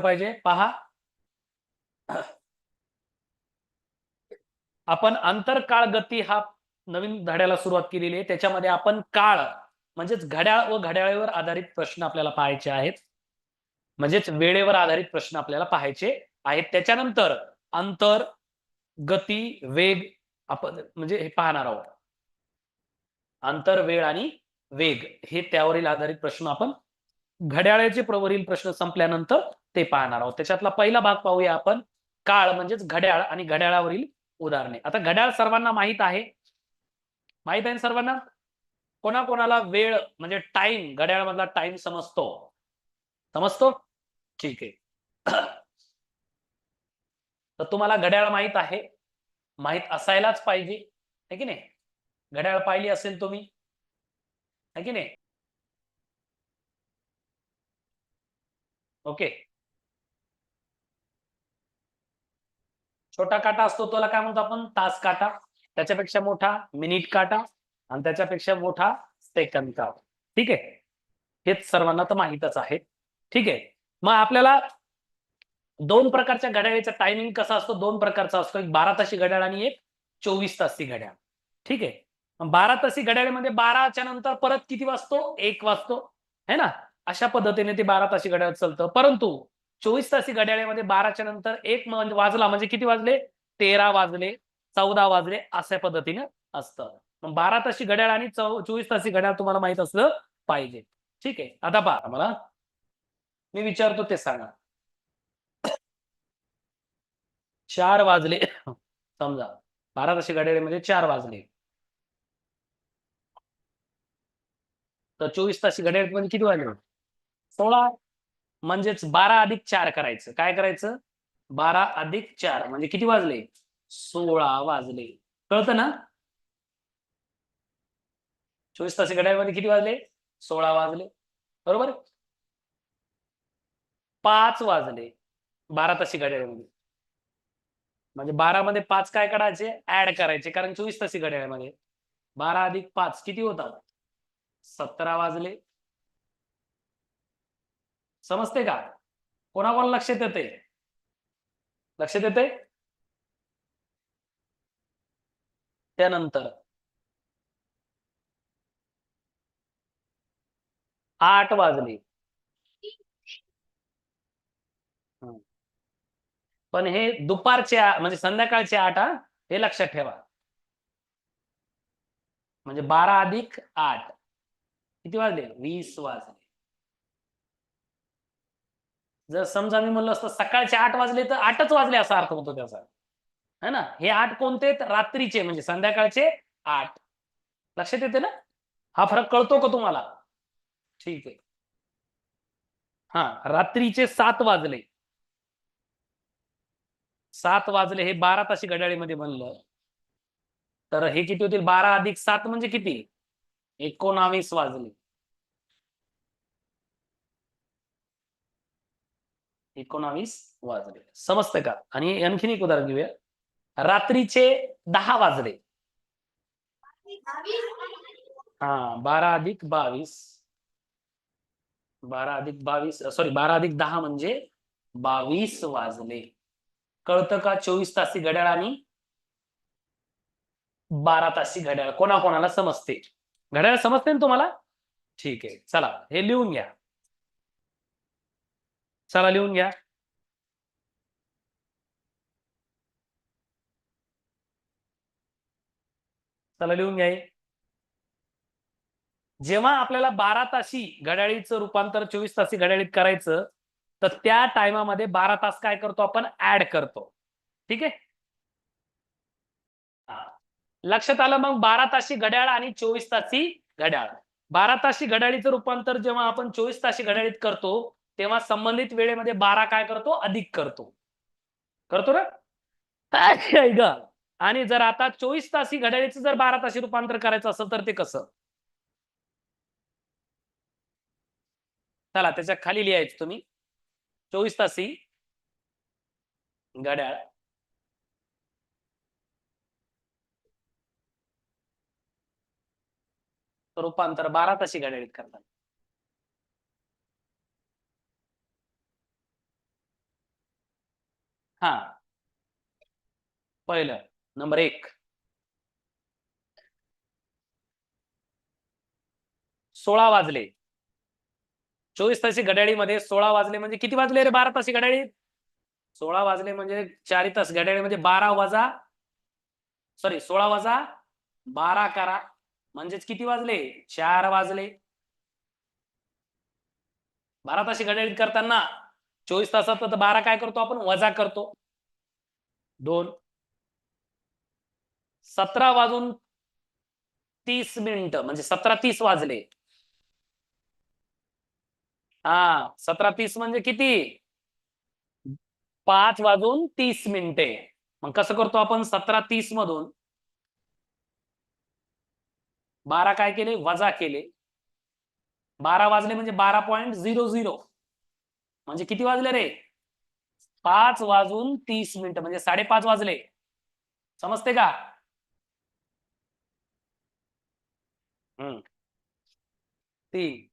पाहिजे. पहा. आपण आंतरकाळ गती हा नवीन धड्याला सुरुवात केलेली आहे. त्याच्यामध्ये आपण काळ म्हणजेच घड्याळ व घड्याळेवर आधारित प्रश्न आपल्याला पाहायचे आहेत. म्हणजेच वेळेवर आधारित प्रश्न आपल्याला पाहायचे आहेत. त्याच्यानंतर अंतर गती वेग आपण म्हणजे हे पाहणार आहोत. अंतर वेळ आणि वेग हे त्यावरील आधारित प्रश्न आपण घड्याळाचे प्रवरील प्रश्न संपल्यानंतर ते पाहणार आहोत. त्याच्यातला पहिला भाग पाहूया आपण. काळ म्हणजेच घड्याळ आणि घड्याळावरील उदाहरणे. आता घड्याळ सर्वांना माहीत आहे. माहीत आहे सर्वांना? कोणाकोणाला वेळ म्हणजे टाइम घड्याळ मधला टाइम समजतो. समजतो? ठीक आहे. तर तुम्हाला घड्याळ माहीत आहे. माहीत असायलाच पाहिजे. है की नाही? घड्याळ पाहिली असेल तुम्ही. है की नाही? ओके. छोटा काटा असतो त्याला काय म्हणतो आपण? तास काटा. त्याच्यापेक्षा मोठा मिनिट काटा. आणि त्याच्यापेक्षा मोठा सेकंद काटा. ठीक आहे? हेच सर्वांना तर माहीतच आहे. ठीक आहे? मग आपल्याला दोन प्रकारच्या घड्याळीचा टायमिंग कसा असतो? दोन प्रकारचा असतो. एक बारा तासी घड्याळ आणि एक चोवीस तासी घड्याळ. ठीक आहे? बारा तासी घड्याळीमध्ये बाराच्या नंतर परत किती वाजतो? एक वाजतो. है ना? अशा पद्धतीने ते बारा तासी घड्याळ चालतं. परंतु चोवीस तासी घड्याळ्यामध्ये बाराच्या नंतर एक म्हणजे वाजला म्हणजे किती वाजले? तेरा वाजले चौदा वाजले अशा पद्धतीने असतं. मग बारा तासी घड्याळ आणि चोवीस तासी घड्याळ तुम्हाला माहीत असलं पाहिजे. ठीक आहे. आता पहा मला. मी विचारतो ते सांगा. चार वाजले. समजा. बारा तासी घड्याळीमध्ये चार वाजले. तर चोवीस तासी घड्याळीमध्ये म्हणजे किती वाजले? सोळा. म्हणजेच बारा अधिक चार करायचं. काय करायचं? बारा अधिक चार. म्हणजे किती वाजले? सोळा वाजले. कळतं ना? चोवीस तासी घड्याळीमध्ये किती वाजले? सोळा वाजले. बरोबर? पाच वाजले. बारा तासी घड्याळीमध्ये. म्हणजे बारा मध्ये पाच काय काढायचे? ऍड करायचे. कारण चोवीस तासी घड्याळीमध्ये. बारा अधिक पाच किती होतात? सतरा वाजले. समजते का? कोणाकोण लक्षात येते लक्षात येते त्यानंतर. आठ वाजले. पण हे दुपारचे म्हणजे संध्याकाळचे आठ हे लक्षात ठेवा. म्हणजे बारा अधिक आठ. किती वाजले? वीस वाजले. जर समजा मी म्हणलं असतं सकाळचे आठ वाजले तर आठच वाजले असा अर्थ होतो त्याचा. है ना? हे आठ कोणते? रात्रीचे म्हणजे संध्याकाळचे आठ. लक्षात येते ना? हा फरक कळतो का तुम्हाला? ठीक आहे. हा रात्रीचे सात वाजले. सात वाजले हे बारा ताशी घड्याळीमध्ये म्हणलं तर हे किती होतील? बारा अधिक सात म्हणजे किती? एकोणावीस वाजले. एकोणावीस वाजले. समजतं का? आणि आणखीन एक उदाहरण घेऊया. रात्रीचे दहा वाजले. हा बारा अधिक बावीस. बारा अधिक बावीस सॉरी बारा अधिक दहा म्हणजे बावीस वाजले. कळतं का? चोवीस तासी घड्याळ आणि बारा तासी घड्याळ. कोणाकोणाला समजते? घड्याळ समजते ना तुम्हाला? ठीक आहे. चला हे लिहून घ्या. चला लिहून घ्या. चला लिहून घ्या जेव्हा आपल्याला बारा तासी घड्याळीचं रूपांतर चोवीस तासी घड्याळीत करायचं तर त्या टायमामध्ये बारा तास काय करतो आपण? ऍड करतो. ठीक आहे? लक्षात आलं मग? बारा तासी घड्याळ आणि चोवीस तासी घड्याळ. बारा तासी घड्याळीचं रूपांतर जेव्हा आपण चोवीस तासी घड्याळीत करतो तेव्हा संबंधित वेळेमध्ये बारा काय करतो? अधिक करतो. करतो ना? ग! आणि जर आता चोवीस तासी घड्याळीचं जर बारा तासी रूपांतर करायचं असेल तर ते कसं? चला त्याच्याखाली लिहायचं तुम्ही. चोवीस तासी घड्याळ. रूपांतर बारा तासी घड्याळीत करतात. हा. पहिलं नंबर एक. सोळा वाजले. चोवीस तासी घड्याळीमध्ये सोळा वाजले म्हणजे किती वाजले रे बारा तासी घड्याळीत सोळा वाजले म्हणजे चारी तास घड्याळी म्हणजे बारा वाजा सॉरी सोळा वाजा बारा करा म्हणजेच किती वाजले? चार वाजले. बारा तासी घड्याळीत करताना चोवीस तासात तर बारा काय करतो आपण? वजा करतो. दोन. सतरा वाजून तीस मिनिट म्हणजे सतरा तीस वाजले. हा सतरा तीस म्हणजे किती? पाच वाजून तीस मिनिटे. मग कसं करतो आपण? सतरा तीस मधून बारा काय केले? वजा केले. बारा वाजले म्हणजे बारा पॉइंट झिरो झिरो. म्हणजे किती वाजले रे? पाच वाजून तीस मिनिटं म्हणजे साडेपाच वाजले. समजते का? हम्म. तीन.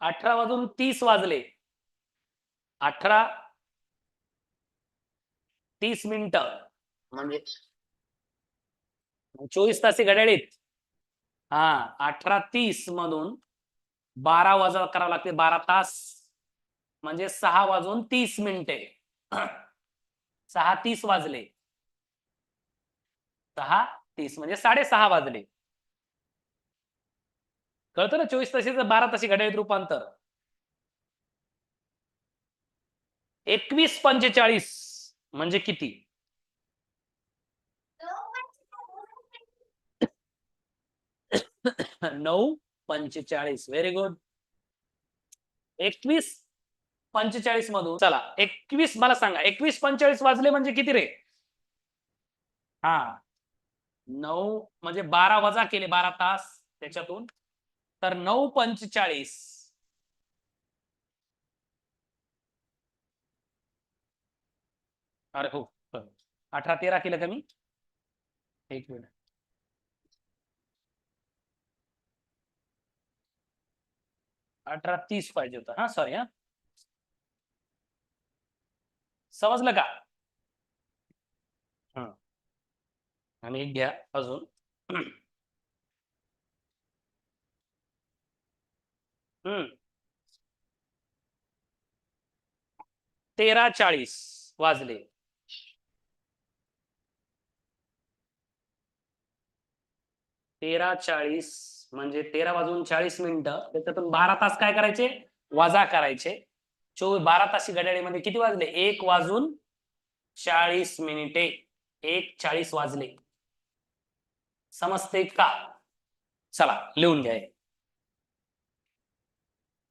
अठरा वाजून तीस वाजले. अठरा. तीस मिनिट. म्हणजे? चोवीस तासी घड्याळीत. हा अठरा तीस मधून बारा वजा करावं लागते बारा तास म्हणजे सहा वाजून तीस मिनिटे. सहा तीस वाजले. सहा तीस म्हणजे साडेसहा वाजले. कळतं ना चोवीस तासीचं बारा तासी घड्याळीत रूपांतर. एकवीस पंचेचाळीस म्हणजे किती? नऊ. पंचेचाळीस. व्हेरी गुड एकवीस पंचेचाळीस मधून चला एकवीस मला सांगा. एकवीस पंचेचाळीस वाजले म्हणजे किती रे? हा. नऊ म्हणजे बारा वजा केले बारा तास त्याच्यातून. तर नऊ पंचेचाळीस. अरे हो अठरा तेरा केलं का मी? एक मिनिट. अठरा तीस पाहिजे होतं. हा सॉरी हा. समजलं का? हा. आणि एक घ्या अजून. हम्म. तेरा चाळीस वाजले. तेरा चाळीस म्हणजे तेरा वाजून चाळीस मिनिटं. त्याच्यातून बारा तास काय करायचे? वजा करायचे. चोवीस बारा तासी घड्याळीमध्ये किती वाजले? एक वाजून चाळीस मिनिटे. एक चाळीस वाजले. समजते का? चला लिहून घ्या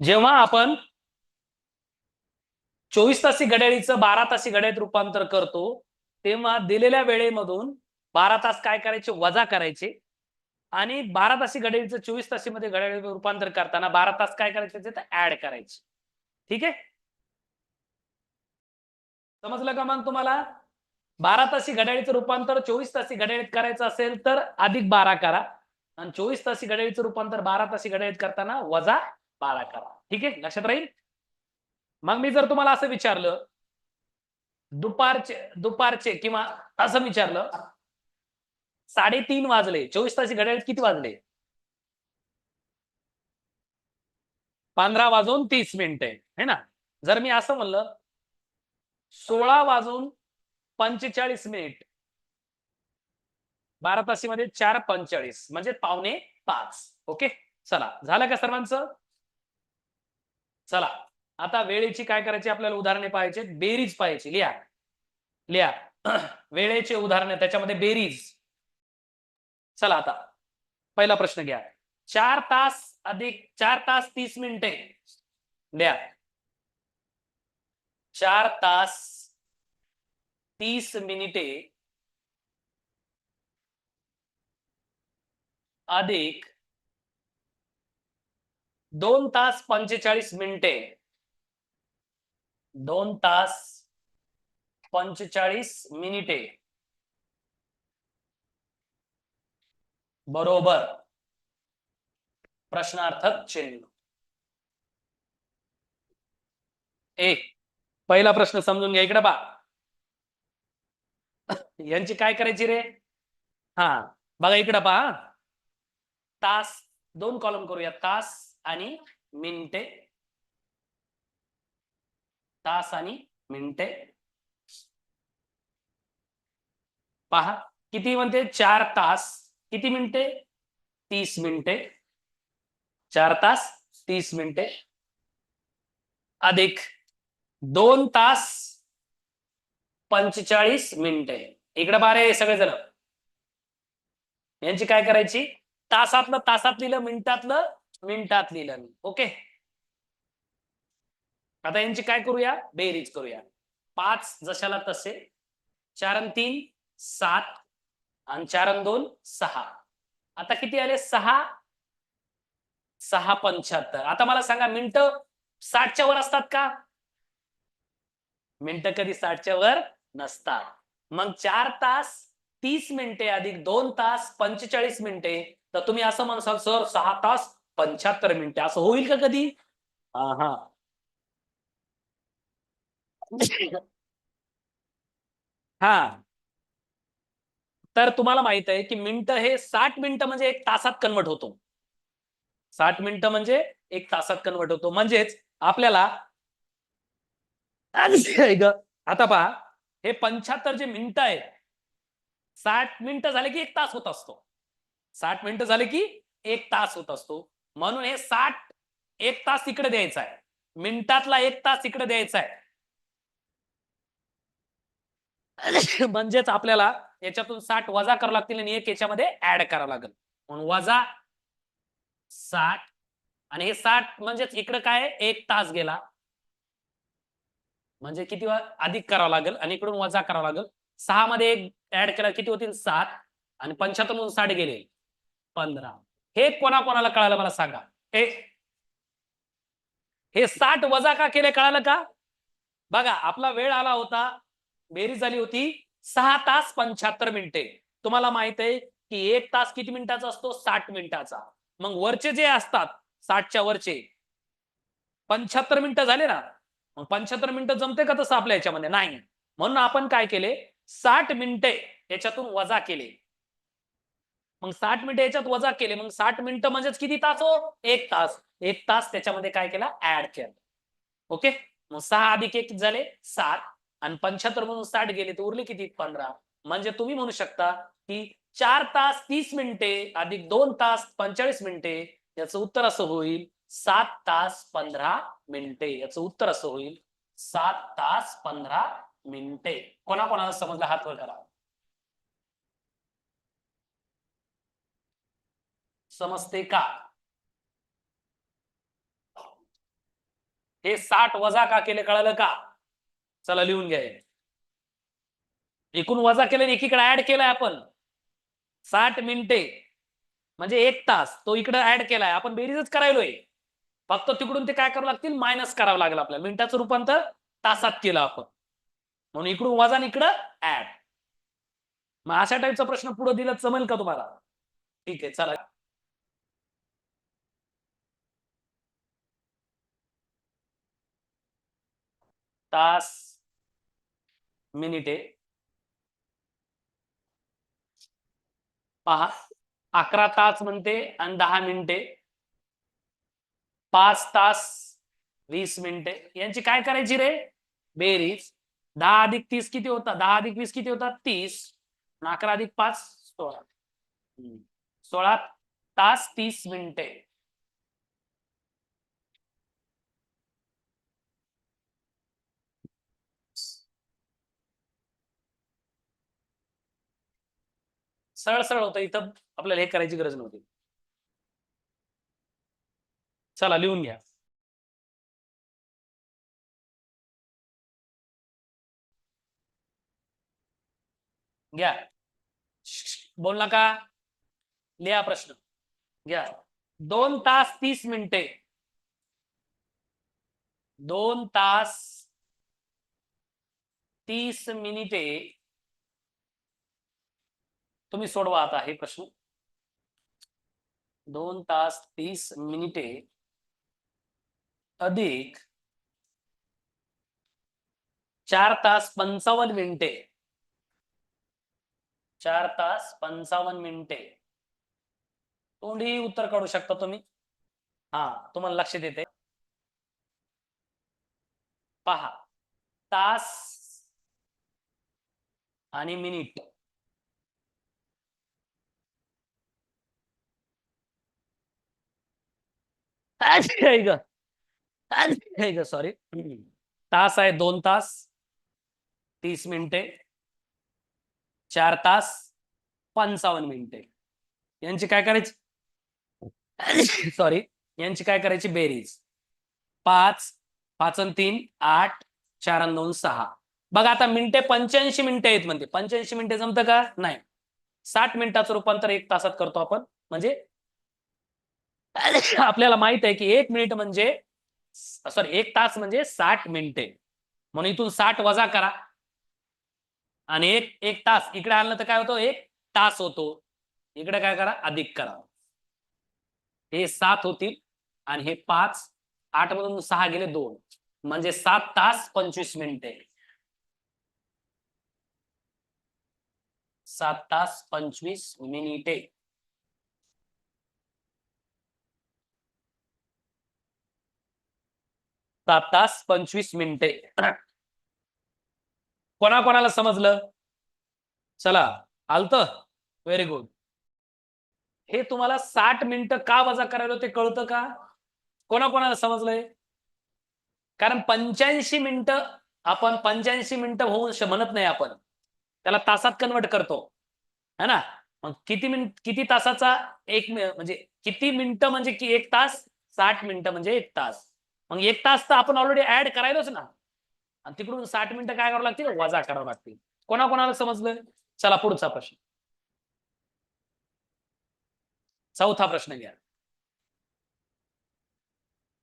जेव्हा आपण चोवीस तासी घड्याळीचं बारा तासी घड्याळीत रूपांतर करतो तेव्हा दिलेल्या वेळेमधून बारा तास काय करायचे? वजा करायचे. आणि बारा तासी घड्याळीचं चोवीस तासीमध्ये घड्याळीत रूपांतर करताना बारा तास काय करायचे तर ऍड करायचे. ठीक आहे? समजलं का मग तुम्हाला? बारा तासी घड्याळीचं रूपांतर चोवीस तासी घड्याळीत करायचं असेल तर अधिक बारा करा. आणि चोवीस तासी घड्याळीचं रूपांतर बारा तासी घड्याळीत करताना वजा बारा करा. ठीक आहे? लक्षात राहील? मग मी जर तुम्हाला असं विचारलं दुपारचे दुपारचे किंवा असं विचारलं साडेतीन वाजले. चोवीस तासी घड्याळीत किती वाजले? पंधरा वाजून तीस मिनिट. आहे ना? जर मी असं म्हणलं सोळा वाजून पंचेचाळीस मिनिट. बारा तासीमध्ये चार पंचेचाळीस म्हणजे पावणे पाच. ओके? चला. झालं का सर्वांचं? चला. आता वेळेची काय करायची आपल्याला उदाहरणे पाहायची? बेरीज पाहायची. लिहा. लिहा. वेळेचे उदाहरणे त्याच्यामध्ये बेरीज. चला आता. पहिला प्रश्न घ्या. चार तास अधिक, चार तास तीस मिनिटे. द्या. चार तास तीस मिनिटे अधिक दोन तास पंचेचाळीस मिनिटे. दोन तास पंचेचाळीस मिनिटे. बरोबर. प्रश्नार्थक चिन्ह एक. पहिला प्रश्न समजून घ्या इकडे बा यांची काय करायची रे? हा बघा इकडे पहा. तास दोन कॉलम करूया तास आणि मिनटे. तास आणि मिनटे. पहा किती म्हणते? चार तास. किती मिनिटे? तीस मिनिटे. चार तास तीस मिनिटे. अधिक दोन तास पंचेचाळीस मिनिटे. इकडे बारे सगळेजण. यांची काय करायची? तासातलं तासात लिहिलं मिनिटातलं मिनिटात लिहिलं. ओके? आता यांची काय करूया? बेरीज करूया. पाच जशाला तसे. चार आणि तीन सात. आणि चार आणि दोन सहा. आता किती आले? सहा. सहा पंच्याहत्तर. आता मला सांगा मिनिटं साठच्या वर असतात का? मिनिटं कधी साठच्या वर नसतात. मग चार तास तीस मिनिटे अधिक दोन तास पंचेचाळीस मिनिटे. तर तुम्ही असं म्हणसाल सर सहा तास पंच्याहत्तर मिनिटे. असं होईल का कधी? हा हा हा. तर तुम्हाला माहीत आहे की मिनिट हे साठ मिनिटं म्हणजे एक तासात कन्वर्ट होतो. साठ मिनिटं म्हणजे एक तासात कन्वर्ट होतो. म्हणजेच आपल्याला आता पहा हे पंच्याहत्तर जे मिनिटं आहे साठ मिनिटं झाले की एक तास होत असतो. साठ मिनिटं झाले की एक तास होत असतो. म्हणून हे साठ एक तास इकडे द्यायचा आहे. मिनिटातला एक तास इकडे द्यायचा आहे. म्हणजेच आपल्याला याच्यातून साठ वजा करावं लागतील आणि एक याच्यामध्ये ऍड करावं लागेल. म्हणून वजा साठ आणि हे साठ म्हणजेच इकडे काय एक तास गेला. म्हणजे किती अधिक करावं लागेल आणि इकडून वजा करावं लागेल. सहा मध्ये एक ऍड केला किती होतील? सात. आणि पंच्याहत्तर मधून साठ गेले. पंधरा. हे कोणा कोणाला कळालं मला सांगा? हे हे साठ वजा का केले? कळालं का? बघा आपला वेळ आला होता. बेरीज झाली होती. सहा तास पंच्याहत्तर मिनिटे. तुम्हाला माहीत आहे की एक तास किती मिनिटाचा असतो? साठ मिनिटाचा. मग वरचे जे असतात साठच्या वरचे पंच्याहत्तर मिनिटं झाले ना मग पंच्याहत्तर मिनिटं जमते का तसं आपल्या याच्यामध्ये? नाही. म्हणून आपण काय केले? साठ मिनिटे याच्यातून वजा केले. मग साठ मिनिटं याच्यात वजा केले. मग साठ मिनिटं म्हणजेच किती तास हो? एक तास. एक तास त्याच्यामध्ये काय केला? ऍड केला. ओके? मग सहा अधिक एक झाले सात. आणि पंच्याहत्तर म्हणून साठ गेले तर उरले किती? पंधरा. म्हणजे तुम्ही म्हणू शकता की चार तास तीस मिनिटे अधिक दोन तास पंचेचाळीस मिनिटे याचं उत्तर असं होईल सात तास पंधरा मिनिटे. याचं उत्तर असं होईल सात तास पंधरा मिनिटे. कोणाकोणाला समजला? हात वर करा. समजते का? हे साठ वजा का केले? कळालं का? चला लिहून घ्या एकूण वजा केले एकीकडे ऍड केलाय आपण. साठ मिनिटे म्हणजे एक तास तो इकडे ऍड केलाय. आपण बेरीजच करायलोय. फक्त तिकडून ते काय करावं लागतील? मायनस करावं लागेल आपल्याला. मिनिटाचं रूपांतर तासात केलं आपण. म्हणून इकडून वजा आणि इकडं ऍड मग अशा टाईपचा प्रश्न पुढे दिला जमेल का तुम्हाला? ठीक आहे चला. तास मिनिटे. पहा अकरा तास म्हणते आणि दहा मिनिटे. पाच तास वीस मिनिटे. यांची काय करायची रे? बेरीज. दहा अधिक तीस किती होता? दहा अधिक वीस किती होता? तीस. अकरा अधिक पाच सोळा. सोळा तास तीस मिनिटे. सरळ सरळ होतं. इथं आपल्याला हे करायची गरज नव्हती. चला लिहून घ्या. घ्या. बोल नका लिहा प्रश्न. घ्या. दोन तास तीस मिनिटे. दोन तास तीस मिनिटे. तुम्ही सोडवा आता हे प्रश्न. दोन तास तीस मिनिटे अधिक चार तास पंचावन्न मिनिटे. चार तास पंचावन्न मिनिटे. तोंडी उत्तर काढू शकता तुम्ही. हा तुम्हाला लक्ष देते. पहा तास आणि मिनिट. ग. सॉरी तास आहे दोन तास. तीस मिनिटे. चार तास. पंचावन्न मिनिटे. यांची काय करायची? सॉरी यांची काय करायची? बेरीज. पाच पाच अन तीन आठ चार अन दोन सहा. बघा आता मिनिटे पंच्याऐंशी मिनिटे आहेत म्हणते. पंच्याऐंशी मिनिटे जमतं का? नाही. साठ मिनिटाचं रूपांतर एक तासात करतो आपण. म्हणजे आपल्याला माहीत आहे की एक मिनिट म्हणजे सॉरी एक तास म्हणजे साठ मिनिटे. म्हणून इथून साठ वजा करा. आणि एक एक तास. इकडे आणलं तर काय होतो? एक तास होतो. इकडे काय करा? अधिक करा. हे सात होतील आणि हे पाच आठ मधून सहा गेले दोन. म्हणजे सात तास पंचवीस मिनिटे. सात तास पंचवीस मिनिटे. सात तास पंचवीस मिनिटे. कोणाकोणाला समजलं? चला आलत? व्हेरी गुड हे तुम्हाला साठ मिनिटं का वजा करायला ते कळतं का? कोणाकोणाला समजलंय? कारण पंच्याऐंशी मिनिटं आपण पंच्याऐंशी मिनिटं होऊ श- म्हणत नाही आपण. त्याला तासात कन्वर्ट करतो. है ना? मग किती मिनिट किती तासाचा एक म्हणजे किती मिनिटं म्हणजे की एक तास? साठ मिनिटं म्हणजे एक तास. मग एक तास तर आपण ऑलरेडी ऍड करायलोच ना. आणि तिकडून साठ मिनिटं काय करावं लागतील? वजा करावं लागतील. कोणाकोणाला समजलं? चला पुढचा प्रश्न. चौथा प्रश्न घ्या.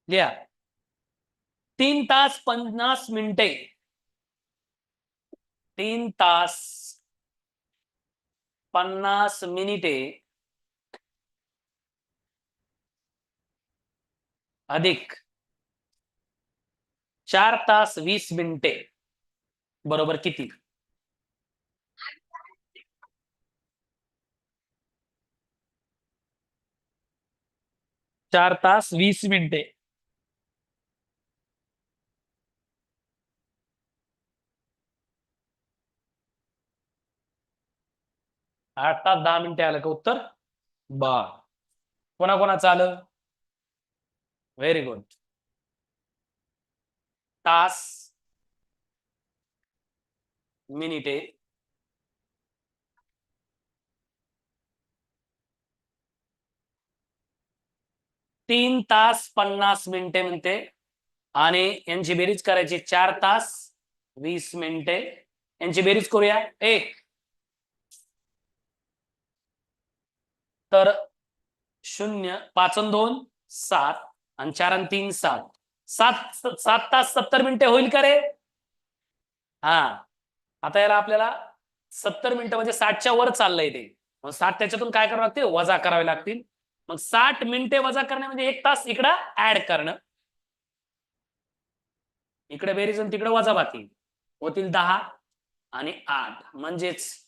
लिहा तीन तास पन्नास मिनिटे. तीन तास पन्नास मिनिटे. अधिक. चार तास वीस मिनिटे. बरोबर किती? चार तास वीस मिनिटे. आठ तास दहा मिनिटे आलं का उत्तर? बा. कोणाकोणाचं आलं? व्हेरी गुड तास मिनिटे तीन तास पन्नास मिनिटे म्हणते. आणि यांची बेरीज करायची चार तास वीस मिनिटे. यांची बेरीज करूया. एक. तर शून्य पाच अन दोन सात. आणि चार आणि तीन सात. सात सात तास सत्तर मिनिटे होईल का रे? हा. आता याला आपल्याला सत्तर मिनिटं म्हणजे साठच्या वर चाललंय ते. मग साठ त्याच्यातून काय करावं लागते वजा करावे लागतील. मग साठ मिनिटे वजा करणे म्हणजे एक तास इकडं ऍड करणं. इकडे बेरीज आणि तिकडे वजा बाकी. होतील दहा आणि आठ. म्हणजेच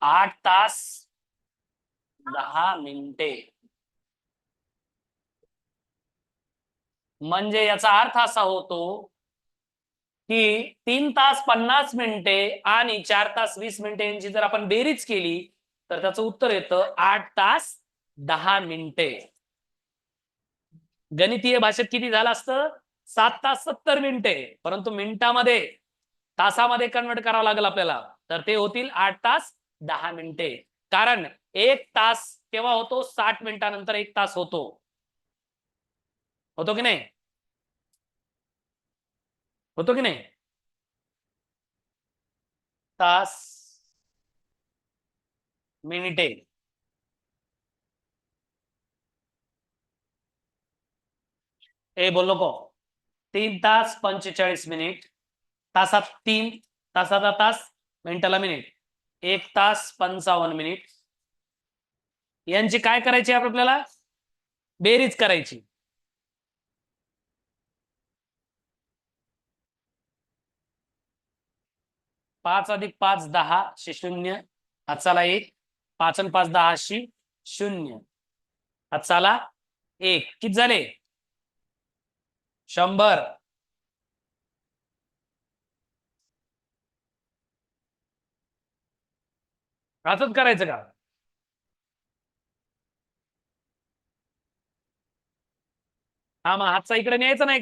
आठ तास दहा मिनिटे. म्हणजे याचा अर्थ असा होतो की तीन तास पन्नास मिनिटे आणि चार तास वीस मिनिटे यांची जर आपण बेरीज केली तर त्याचं उत्तर येतं आठ तास दहा मिनिटे. गणितीय भाषेत किती झालं असतं? सात तास सत्तर मिनिटे. परंतु मिनिटामध्ये तासामध्ये कन्वर्ट करावं लागेल आपल्याला. तर ते होतील आठ तास दहा मिनिटे. कारण एक तास केव्हा होतो? साठ मिनिटानंतर एक तास होतो. होतो की नाही? होतो की नाही? तास मिनिटे. ए बोल को तीन तास पंचेचाळीस मिनिट. तासात तीन तासाचा तास मिनिटाला मिनिट. एक तास पंचावन्न मिनिट. यांची काय करायची आहे आपल्याला बेरीज करायची. पाच अधिक पाच दहा शे शून्य. हातचाला एक. पाच आणि पाच दहाशी शून्य. हातचाला एक. किती झाले? शंभर. असंच करायचं का? हा मग हातचा इकडे न्यायचा नाही